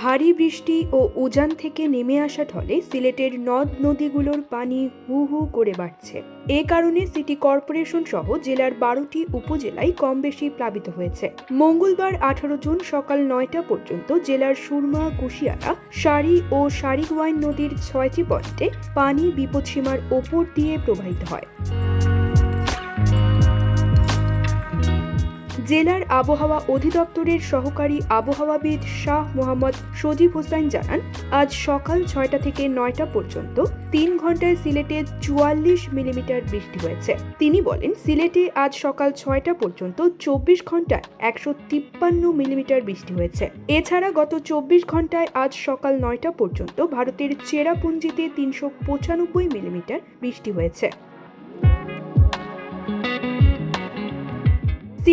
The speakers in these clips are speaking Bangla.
ভারী বৃষ্টি ও উজান থেকে নেমে আসা ঢলে সিলেটের নদ নদীগুলোর পানি হু হু করে বাড়ছে। এ কারণে সিটি কর্পোরেশন সহ জেলার বারোটি উপজেলায় কম বেশি প্লাবিত হয়েছে। মঙ্গলবার আঠারো জুন সকাল নয়টা পর্যন্ত জেলার সুরমা, কুশিয়ারা, সারি ও সারিগোয়াইন নদীর ছয়টি পয়েন্টে পানি বিপদসীমার ওপর দিয়ে প্রবাহিত হয়। জেলার আবহাওয়া অধিদপ্তরের সহকারী আবহাওয়াবিদ শাহ মোহাম্মদ সজিব হোসাইন জানান, আজ সকাল ছয়টা থেকে নয়টা পর্যন্ত তিন ঘন্টায় সিলেটে চুয়াল্লিশ মিলিমিটার বৃষ্টি হয়েছে। তিনি বলেন, সিলেটে আজ সকাল ছয়টা পর্যন্ত চব্বিশ ঘন্টায় একশো তিপ্পান্ন মিলিমিটার বৃষ্টি হয়েছে। এছাড়া গত চব্বিশ ঘন্টায় আজ সকাল নয়টা পর্যন্ত ভারতের চেরাপুঞ্জিতে তিনশো পঁচানব্বই মিলিমিটার বৃষ্টি হয়েছে।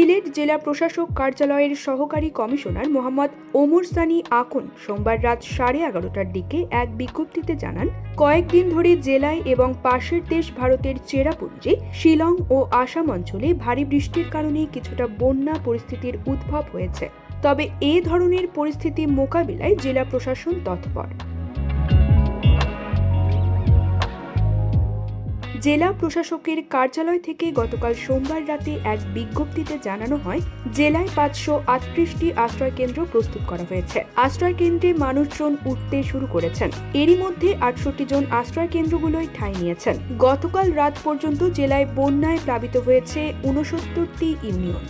সিলেট জেলা প্রশাসক কার্যালয়ের সহকারী কমিশনার মোহাম্মদ ওমর সানি আকুন সোমবার রাত সাড়ে এগারোটার দিকে এক বিজ্ঞপ্তিতে জানান, কয়েকদিন ধরে জেলায় এবং পাশের দেশ ভারতের চেরাপুঞ্জি, শিলং ও আসাম অঞ্চলে ভারী বৃষ্টির কারণে কিছুটা বন্যা পরিস্থিতির উদ্ভব হয়েছে। তবে এ ধরনের পরিস্থিতি মোকাবিলায় জেলা প্রশাসন তৎপর। জেলা প্রশাসকের কার্যালয় থেকে গতকাল সোমবার রাতে এক বিজ্ঞপ্তিতে জানানো হয়, জেলায় পাঁচশো আটত্রিশটি আশ্রয় কেন্দ্র প্রস্তুত করা হয়েছে। আশ্রয় কেন্দ্রে মানুষজন উঠতে শুরু করেছেন। এরই মধ্যে আটষট্টি জন আশ্রয় কেন্দ্রগুলোয় ঠাঁই নিয়েছেন। গতকাল রাত পর্যন্ত জেলায় বন্যায় প্লাবিত হয়েছে উনসত্তরটি ইউনিয়ন।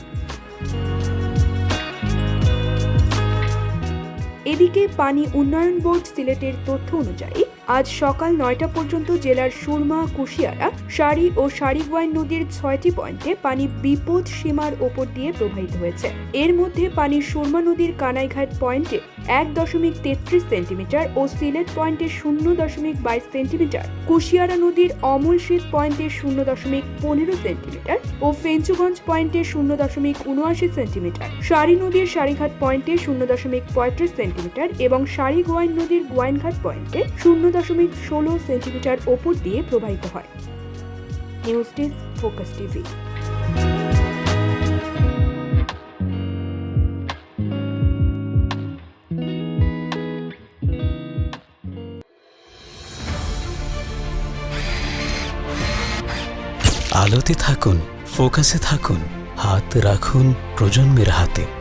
এদিকে পানি উন্নয়ন বোর্ড সিলেটের তথ্য অনুযায়ী আজ সকাল নয়টা পর্যন্ত জেলার সুরমা, কুশিয়ারা, সারি ও সারিগোয়াইন নদীর ছয়টি পয়েন্টে পানি বিপদ সীমার ওপর দিয়ে প্রবাহিত হয়েছে। এর মধ্যে পানি সুরমা নদীর কানাইঘাট পয়েন্টে এক দশমিক তেত্রিশ সেন্টিমিটার ও সিলেট পয়েন্টে শূন্য দশমিক বাইশ সেন্টিমিটার, কুশিয়ারা নদীর অমল শীত পয়েন্টে শূন্য দশমিক পনেরো সেন্টিমিটার ও ফেঞ্চুগঞ্জ পয়েন্টে শূন্য দশমিক উনআশি সেন্টিমিটার, সারি নদীর সারিঘাট পয়েন্টে শূন্য দশমিক পঁয়ত্রিশ সেন্টিমিটার এবং সারি গোয়াইন নদীর গোয়াইনঘাট পয়েন্টে শূন্য দশমিক ষোলো সেন্টিমিটার ওপর দিয়ে প্রবাহিত হয়। News desk, focus TV. আলোতে থাকুন, ফোকাসে থাকুন, হাত রাখুন প্রজন্মের হাতে।